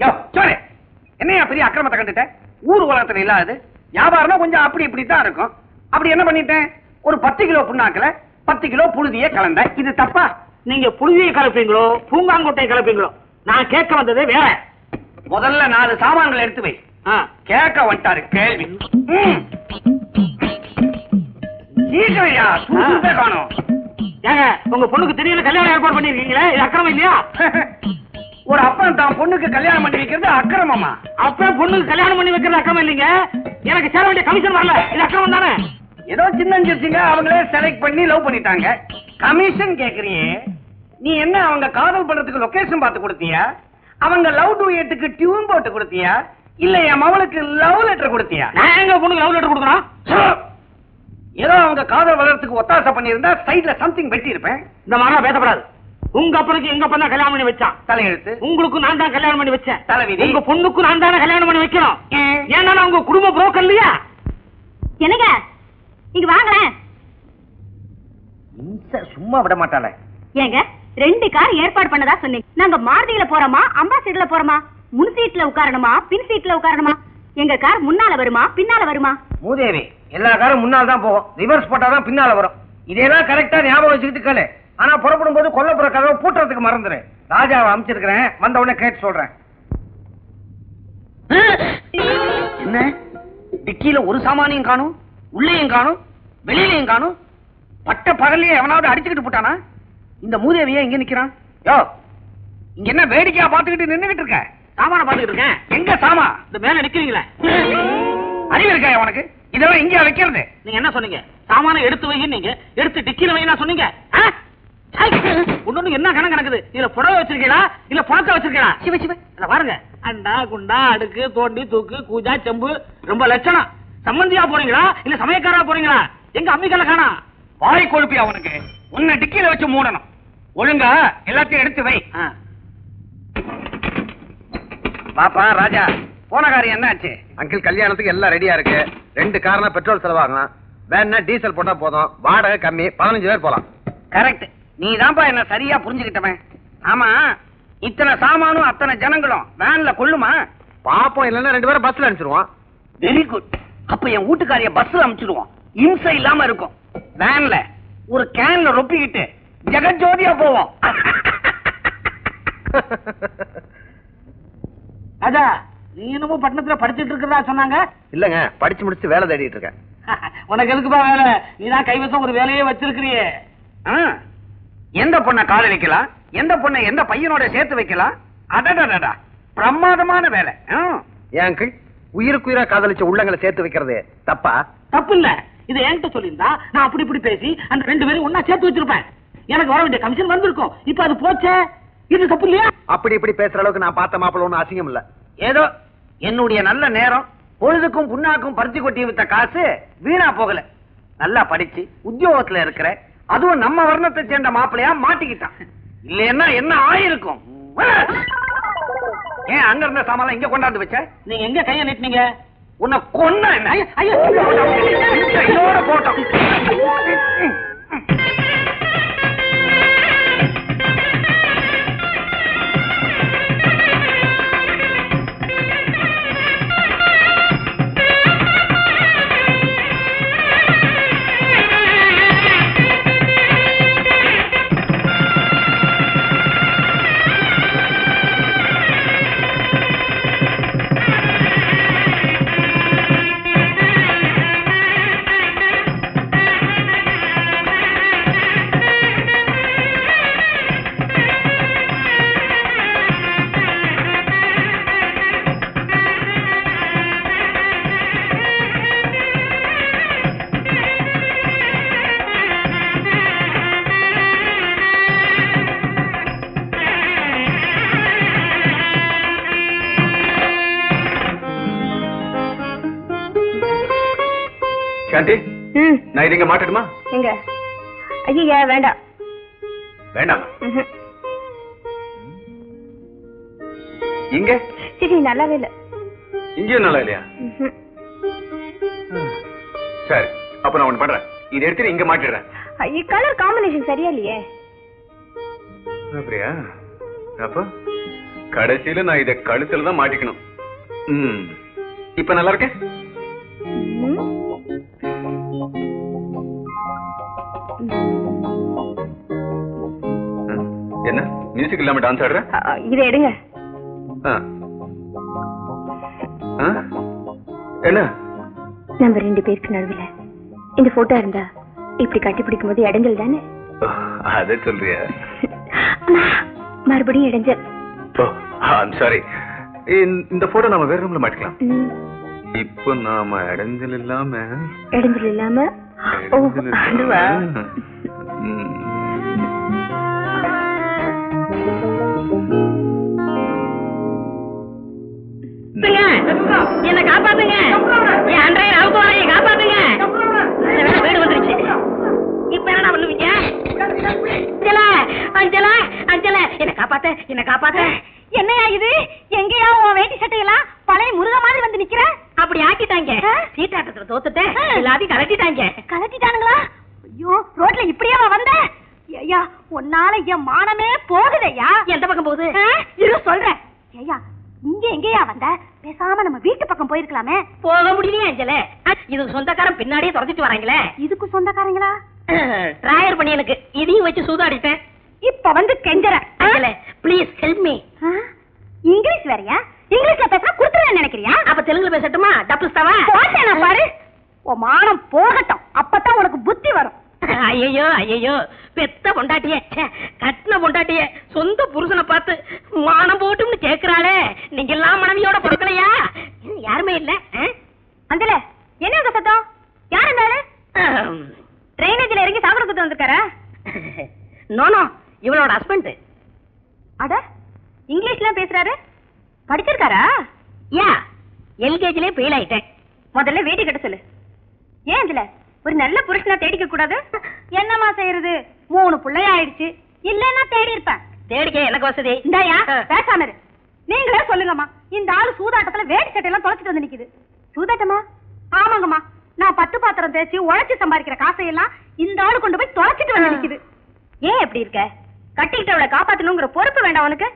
யோ சோரே என்னையா பெரிய அக்கிரமத்தை கண்டுட்ட ஊர் உலகத்துல இல்லாதது வியாபாரம்னா கொஞ்சம் அப்படி இப்படி தான் இருக்கும் அப்படி என்ன பண்ணிட்டேன் ஒரு பத்து கிலோ புண்ணாக்குல பத்து கிலோ புழுதியே கலந்த இது தப்பா நீங்க புழுதியை கலப்பீங்களோ பூங்காங்கொட்டையை கலப்பீங்களோ நான் கேட்க வந்ததே வேற முதல்ல நாலு சாமான்களை எடுத்து வை கேட்க வந்துட்டாரு கேள்வி ம். சீக்கிரம்யா, சுறுசுறுப்பே காணோம் ஏங்க உங்க பொண்ணுக்கு திடீர்னு கல்யாணம் ஏற்பாடு பண்ணிருக்கீங்களே? இது அக்கிரமம் இல்லையா? ஒரு அப்பன் தான் பொண்ணுக்கு கல்யாணம் பண்ணி வைக்கிறது அக்கிரமமா? அப்ப பொண்ணுக்கு கல்யாணம் பண்ணி வைக்கிறது அக்கிரமம் இல்லைங்க. எனக்கு சேர வேண்டிய கமிஷன் வரல. இது அக்கிரமம் தானே? ஏதோ சின்னஞ்சிருச்சுங்க அவங்களே செலக்ட் பண்ணி லவ் பண்ணிட்டாங்க. கமிஷன் கேக்குறியே நீ என்ன அவங்க காதல் பண்றதுக்கு லொகேஷன் பார்த்து கொடுத்தியா? அவங்க லவ் டூயட்டுக்கு டியூன் போட்டு கொடுத்தியா? இல்ல என் மவளுக்கு லவ் லெட்டர் கொடுத்தியா? நான் எங்க பொண்ணுக்கு லவ் லெட்டர் கொடுக்கணும்? ஏதோ அவங்க காதல் வளர்றதுக்கு ஒத்தாசை பண்ணியிருந்தா சைடுல சம்திங் வெட்டி இருப்பேன் இந்த மாதிரிலாம் பேசக்கூடாது உங்க அப்பனுக்கு எங்க அப்பன் தான் கல்யாணம் பண்ணி வச்சான்? தலையெழுத்து. உங்களுக்கு நான் தான் கல்யாணம் பண்ணி வச்சேன். தலைவிதி. உங்க பொண்ணுக்கு நான் தானே கல்யாணம் பண்ணி வைக்கணும்? ஏன்? ஏன்னா நான் உங்க குடும்ப புரோக்கர் இல்லையா? என்னங்க? இங்க வாங்களேன் சும்மா விட மாட்டாளே. ஏங்க ரெண்டு கார் ஏற்பாடு பண்ணதா சொன்னீங்க. நாங்க மாருதியில போறோமா அம்பாசிடர்ல போறோமா? முன் சீட்ல உட்காரணுமா பின் சீட்ல உட்காரணுமா? எங்க கார் முன்னால வருமா பின்னால வருமா? மூதேவி எல்லா காரும் முன்னால் தான் போகும். ரிவர்ஸ் போட்டாதான் பின்னால் வரும். இதெல்லாம் கரெக்டாக ஞாபகம் வச்சுக்கிட்டு கேளு. ஆனா புறப்படும் போது கொல்லப்புற கதவை பூட்டுறதுக்கு மறந்துடு ராஜாவை அமைச்சிருக்கிறேன். வந்த உடனே கேட்டு சொல்றேன். என்ன? டிக்கியில ஒரு சாமானியும் காணும் உள்ளேயும் காணும் வெளியிலையும் காணும். பட்ட பகல்லையே எவனாவது அடிச்சுக்கிட்டு போட்டானா? இந்த மூதேவியே இங்க நிக்கிறான்? யோ இங்க என்ன வேடிக்கையா பாத்துக்கிட்டு நின்னுகிட்டு இருக்க? சாமான பாத்துக்கிட்டு இருக்கேன். எங்க சாமா? இந்த மேல நிக்கிறீங்களே. அறிவு இருக்கா உனக்கு? இதெல்லாம் இங்கே வைக்கிறது. நீங்க என்ன சொன்னீங்க? சாமான எடுத்து வைங்க நீங்க எடுத்து டிக்கில வைங்க சொன்னீங்க! ஒண்ணொண்ணு என்ன கணக்கு நடக்குது இதுல புடவை வச்சிருக்கீங்களா? இல்ல பணத்தை வச்சிருக்கீங்களா? சிவ சிவ. இத பாருங்க. அண்டா குண்டா அடுக்கு தோண்டி தூக்கு கூஜா செம்பு ரொம்ப லட்சணம். சம்மந்தியா போறீங்களா? இல்ல சமயக்காரா போறீங்களா? எங்க அம்மிக்கல காணா. வாய் கொழுப்பி அவனுக்கு உன்னை டிக்கில வச்சு மூடணும். ஒழுங்கா எல்லாத்தையும் எடுத்து வை. ஆ. பாப்பா ராஜா போன காரியம் என்னாச்சு? அங்கிள் கல்யாணத்துக்கு எல்லாம் ரெடியா இருக்கு. ரெண்டு காரணா பெட்ரோல் செலவாகலாம். வேணா டீசல் போட்டா போதும். வாடகை கம்மி. பதினஞ்சு பேர் போலாம். கரெக்ட் நீ தான்ப்பா என்ன சரியா புரிஞ்சுக்கிட்டவன். ஆமா இத்தனை சாமானும் அத்தனை ஜனங்களும் வேன்ல கொள்ளுமா? பாப்போம் இல்லைன்னா ரெண்டு பேரும் பஸ்ல அனுப்பிச்சிருவோம். வெரி குட் அப்ப என் வீட்டுக்காரிய பஸ்ல அனுப்பிச்சிடுவோம் இம்சை இல்லாம இருக்கும். வேன்ல ஒரு கேன்ல ரொப்பிக்கிட்டு ஜெகஜோதியா போவோம். ராஜா நீ என்னமோ பட்டணத்துல படிச்சிட்டு இருக்கிறதா சொன்னாங்க? இல்லங்க படிச்சு முடிச்சு வேலை தேடிட்டு இருக்கேன். உனக்கு எதுக்குப்பா வேலை? நீதான் கைவசம் ஒரு வேலையே வச்சிருக்கிறியே. எந்த பொண்ணை காதலிக்கலாம்? எந்த பொண்ணை எந்த பையனோட சேர்த்து வைக்கலாம்? அடடடடா பிரமாதமான வேலை. ஆ. ஏன் அங்கிள்? உயிருக்கு உயிரா காதலிச்ச உள்ளங்களை சேர்த்து வைக்கிறது தப்பா? தப்பு இல்ல இது என்கிட்ட சொல்லியிருந்தா நான் அப்படி இப்படி பேசி அந்த ரெண்டு பேரும் ஒன்னா சேர்த்து வச்சிருப்பேன். எனக்கு வர வேண்டிய கமிஷன் வந்திருக்கும். இப்ப அது போச்சே? இது தப்பு இல்லையா? அப்படி இப்படி பேசுற அளவுக்கு நான் பார்த்த மாப்பிள்ள ஒண்ணும் அசிங்கம் இல்ல ஏதோ என்னுடைய நல்ல நேரம் பொழுதுக்கும் புண்ணாக்கும் பறிச்சு கொட்டி வித்த காசு வீணா போகல நல்லா படிச்சு உத்தியோகத்துல இருக்கிற அதுவும் நம்ம வர்ணத்தை சேர்ந்த மாப்பிளையா மாட்டிக்கிட்டான் இல்லைன்னா என்ன ஆயிருக்கும் ஏன் அங்க இருந்த சாமான் இங்க கொண்டாந்து வச்ச நீங்க எங்க கைய நீட்டினீங்க உன்னை கொன்ன என்ன போட்டோம் ம். நான் இது இங்க மாட்டட்டுமா? எங்க? ஐயா வேண்டாம். வேண்டாம். இங்க? சரி நல்லாவே இல்ல. இங்கேயும் நல்லா இல்லையா. சரி அப்ப நான் ஒண்ணு பண்றேன். இதை எடுத்து இங்க மாட்டிடுறேன். கலர் காம்பினேஷன் சரியா இல்லையே. அப்படியா? அப்போ? கடைசியில நான் இத கழுத்துல தான் மாட்டிக்கணும். இப்ப நல்லா இருக்கேன் மியூசிக் இல்லாம டான்ஸ் ஆடுற? இதை எடுங்க? என்ன? நம்ம ரெண்டு பேருக்கு நடுவுல இந்த போட்டோ இருந்தா இப்படி கட்டி பிடிக்கும் போது இடைஞ்சல் தானே? அத சொல்றியா? மறுபடியும் இடைஞ்சல். சாரி இந்த போட்டோ நாம வேற ரூம்ல மாட்டிக்கலாம். இப்போ நாம இடைஞ்சல் இல்லாம இடைஞ்சல் இல்லாம? என்ன காப்பாத்துங்க? என் அன்றைய காப்பாத்துங்க. வீடு வந்துருச்சு. இப்ப என்ன பண்ணுவீங்க? அஞ்சலா அஞ்சலா அஞ்சலா. என்ன காப்பாத்த என்ன காப்பாத்த. என்னையா இது? எங்கயா உன் வேட்டி சட்டையெல்லாம் பழைய முருக மாதிரி வந்து நிக்கிற? அப்படி ஆக்கிட்டாங்க. சீட்டாட்டத்துல தோத்துட்டேன். எல்லாத்தையும் கலட்டிட்டாங்க கலட்டிட்டானுங்களா ஐயோ ரோட்ல இப்படியா வந்த? ஐயா உன்னால என் மானமே போகுதையா எந்த பக்கம் போகுது இரு சொல்றேன் ஐயா இங்க எங்கேயா வந்த பேசாம நம்ம வீட்டு பக்கம் போயிருக்கலாமே போக முடியலையே அஞ்சல. இதுக்கு சொந்தக்காரன் பின்னாடியே துரத்திட்டு வராங்களே. இதுக்கு சொந்தக்காரங்களா? டிராயர் பண்ணி எனக்கு இதையும் வச்சு சூதாடிட்டேன். இப்ப வந்து கெஞ்சற. அஞ்சல ப்ளீஸ் ஹெல்ப் மீ இங்கிலீஷ் வேறயா? இங்கிலீஷ்ல பேசினா குடுத்துறேன் நினைக்கிறியா? அப்ப தெலுங்குல பேசட்டுமா? டப்புஸ்தவா போட்டேனா பாரு. உன் மானம் போகட்டும். அப்பதான் உனக்கு புத்தி வரும். ஐயோ ஐயோ பெத்த பொண்டாட்டிய. கட்டின பொண்டாட்டிய. சொந்த புருஷனை பார்த்து மானம் போட்டும்னு கேக்குறாளே. நீங்க எல்லாம் மனைவியோட பிறக்கலையா? யாருமே இல்ல அந்தல என்ன அந்த சத்தம்? யார் இருந்தாரு ட்ரைனேஜ்ல இறங்கி சாப்பிட கொடுத்து வந்திருக்காரா? நோனோ இவளோட ஹஸ்பண்ட் அட இங்கிலீஷ்லாம் பேசுறாரு? படிச்சிருக்காரா? யா எல்கேஜிலே ஃபெயில் ஆயிட்டேன். முதல்ல வீட்டு கட்ட சொல்லு. ஏன் இதுல ஒரு நல்ல புருஷனா தேடிக்க கூடாது? என்னம்மா செய்யறது? மூணு பிள்ளை ஆயிடுச்சு இல்லன்னா தேடி இருப்பேன். தேடிக்க எனக்கு வசதி. இந்தாயா பேசாம இரு. நீங்களே சொல்லுங்கம்மா. இந்த ஆளு சூதாட்டத்துல வேட்டி சட்டையெல்லாம் தொலைச்சிட்டு வந்து நிக்குது. சூதாட்டமா? ஆமாங்கம்மா. நான் பத்து பாத்திரம் தேய்ச்சி உழைச்சு சம்பாதிக்கிற காசையெல்லாம் இந்த ஆளு கொண்டு போய் தொலைச்சிட்டு வந்து நிக்குது. ஏன் எப்படி இருக்க? கட்டிக்கிட்டவளை காப்பாத்தணுங்கிற பொறுப்பு வேண்டாம் உனக்கு.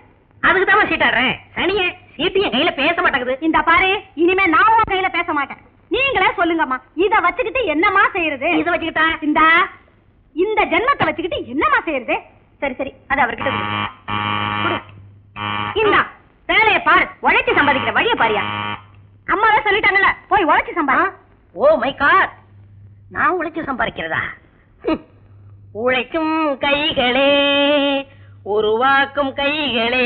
அதுக்கு தான் சீட்டாடுறேன் சனியே சீட்டு கையில பேச மாட்டேங்குது. இந்த பாரு இனிமே நான் உன் கையில பேச மாட்டேன். நீங்களே சொல்லுங்கம்மா. இத வச்சுக்கிட்டு என்னமா செய்யறது? இத வச்சுக்கிட்டா? இந்த இந்த ஜென்மத்தை வச்சுக்கிட்டு என்னமா செய்யறது? சரி சரி அது அவர்கிட்ட இந்தா வேலையை பார். உழைச்சு சம்பாதிக்கிற வழிய பாரியா. அம்மாவே சொல்லிட்டாங்கல்ல போய் உழைச்சு சம்பாதி ஓ மை கார் நான் உழைச்சு சம்பாதிக்கிறதா? ஹம். உழைக்கும் கைகளே உருவாக்கும் கைகளே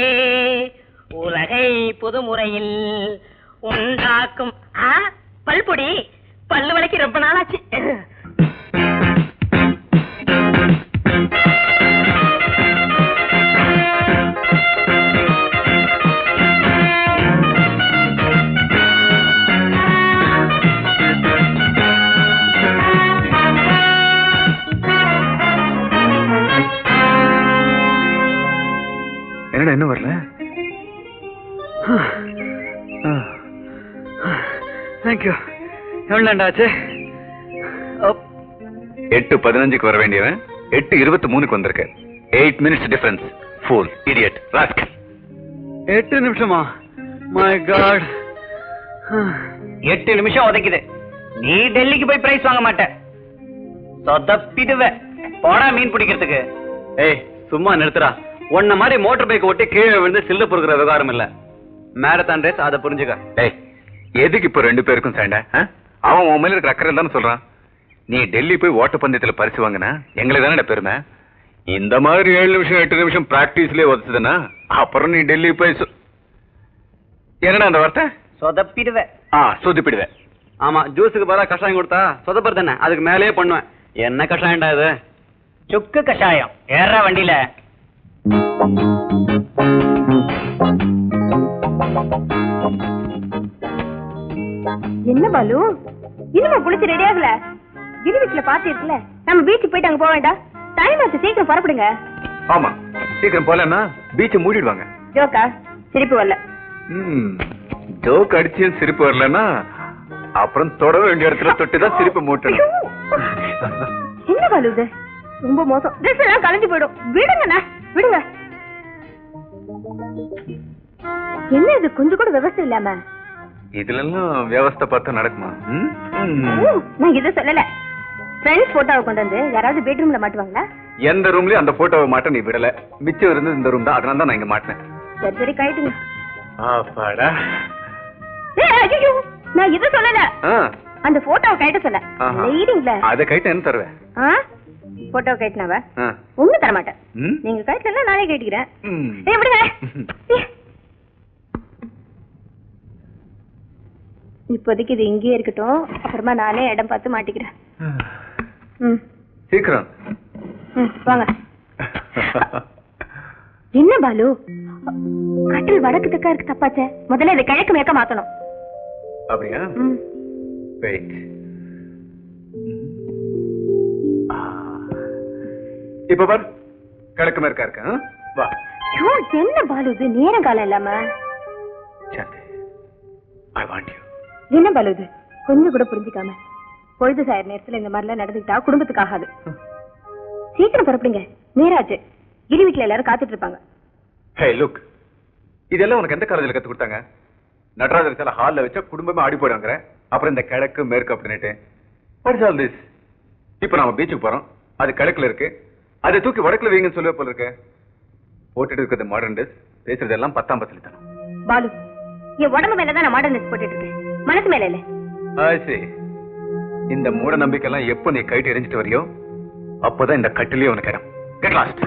உலகை புதுமுறையில் உண்டாக்கும். பல்பொடி பல்லு வளைக்கு ரொம்ப நாளாச்சு. என்னடா இன்னும் வரல. தேங்க்யூ எவ்வளோண்டா ஆச்சு? எட்டு பதினஞ்சுக்கு வர வேண்டியவன் எட்டு இருபத்தி மூணுக்கு வந்திருக்க. Eight minutes difference fool idiot rascal எட்டு நிமிஷமா? மை காட் எட்டு நிமிஷம் உதைக்குது. நீ டெல்லிக்கு போய் பிரைஸ் வாங்க மாட்ட. சொதப்பிடுவ. போடா மீன் பிடிக்கிறதுக்கு. ஏய் சும்மா நிறுத்துறா உன்ன மாதிரி மோட்டார் பைக் ஓட்டி கீழே விழுந்து சில்லு பொறுக்கிற விவகாரம் இல்ல. மேரத்தான் ரேஸ் அதை புரிஞ்சுக்க. ஏய் எதுக்கு இப்ப ரெண்டு பேருக்கும் சண்டை? ஆ? அவன் உன் மேல இருக்கிற அக்கறை தானே சொல்றான். நீ டெல்லி போய் ஓட்டப்பந்தயத்துல பரிசு வாங்கினா எங்களுக்கு தானே பெருமை? இந்த மாதிரி ஏழு நிமிஷம் எட்டு நிமிஷம் பிராக்டிஸ்லயே உதச்சுதுன்னா அப்புறம் நீ டெல்லி போய் சு- என்னடா அந்த வார்த்தை? சொதப்பிடுவ. ஆ சுதிப்பிடுவேன் ஆமா ஜூஸுக்கு பதிலா கஷாயம் கொடுத்தா சொதப்பர் தானே அதுக்கு மேலேயே பண்ணுவேன். என்ன கஷாயம்டா இது? சுக்கு கஷாயம். ஏற வண்டியில. என்ன பாலு? இன்னுமா குளிச்சு ரெடி ஆகல? கிரி வீட்டுல பாத்து இருக்குல்ல நம்ம பீச்சுக்கு போயிட்டு அங்க போக வேண்டாம். டைம் ஆச்சு சீக்கிரம் புறப்படுங்க. ஆமா சீக்கிரம் போலன்னா பீச்சை மூடிடுவாங்க. ஜோக்கா சிரிப்பு வரல. ஜோக் அடிச்சு சிரிப்பு வரலன்னா அப்புறம் தொட வேண்டிய இடத்துல தொட்டுதான் சிரிப்பு மூட்டணும். என்ன பாலு இது? ரொம்ப மோசம். ட்ரெஸ் எல்லாம் கலைஞ்சு போயிடும். விடுங்கண்ணா. விடுங்க. என்ன இது கொஞ்சம் கூட விவசாயம் இல்லாம? இதுல எல்லாம் வியவஸ்தை பார்த்தா நடக்குமா. நான் இதை சொல்லல. ஃப்ரெண்ட்ஸ் போட்டோவை கொண்டு வந்து யாராவது பெட்ரூம்ல மாட்டுவாங்களா? எந்த ரூம்லயும் அந்த போட்டோவை மாட்ட நீ விடல. மிச்சம் இருந்தது இந்த ரூம் தான். அதனால தான் நான் இங்க மாட்டினேன். சரி சரி கழட்டுங்க. ஆப்பாடா. ஏய், ஐயையோ, நான் இதை சொல்லல. அந்த போட்டோவை கழட்ட சொல்ல. லீடிங்ல அதை கைட்டு என்ன தருவேன் கழட்டினாவ ஆ. ஒண்ணும் தர மாட்டேன்? நீங்க கழட்டல நானே கேட்டுக்கிறேன். ஏய். இப்போதைக்கு இது இங்கேயே இருக்கட்டும். அப்புறமா நானே இடம் பார்த்து மாட்டிக்கிறேன். சீக்கிரம். வாங்க. என்ன பாலு? கட்டில் வடக்கு தெக்கா இருக்கு தப்பாச்சே. முதல்ல இதை கிழக்கு மேற்க மாத்தணும். அப்படியா? வெயிட் இப்ப பார் கிழக்கு மேற்கா இருக்கு? வா. ஐயோ, என்ன பாலு இது? நேரம் காலம் இல்லாம. சாந்தி ஐ வாண்ட் யூ என்ன பாலு இது? கொஞ்சம் கூட புரிஞ்சுக்காம. பொழுது சாயர் நேரத்துல இந்த மாதிரிலாம் நடந்துக்கிட்டா குடும்பத்துக்கு ஆகாது சீக்கிரம் புறப்படுங்க. நேராச்சு இரு வீட்டுல எல்லாரும் காத்துட்டு இருப்பாங்க. ஹே லுக் இதெல்லாம் உனக்கு எந்த காலேஜ்ல கத்து கொடுத்தாங்க? நடராஜர் சில ஹால்ல வச்சா குடும்பமே ஆடி போயிடுவாங்க அப்புறம் இந்த கிழக்கு மேற்கு அப்படின்னுட்டு. திஸ் இப்போ நாம பீச்சுக்கு போறோம். அது கிழக்குல இருக்கு. அதை தூக்கி வடக்குல வைங்கன்னு சொல்லுவ போல இருக்கு. போட்டுட்டு இருக்கிறது மாடர்ன் ட்ரெஸ் பேசுறது எல்லாம் பத்தாம் பசலி தானே பாலு என் உடம்பு மேலதான் நான் மாடர்ன் ட்ரெஸ் போட்டுட்டு இருக்கேன். மனசு மேல இல்ல. ஆசி இந்த மூட நம்பிக்கை எல்லாம் எப்போ நீ கைட்டு எரிஞ்சிட்டு வரியோ அப்போதான் இந்த கட்டிலே உனக்கு இடம். Get lost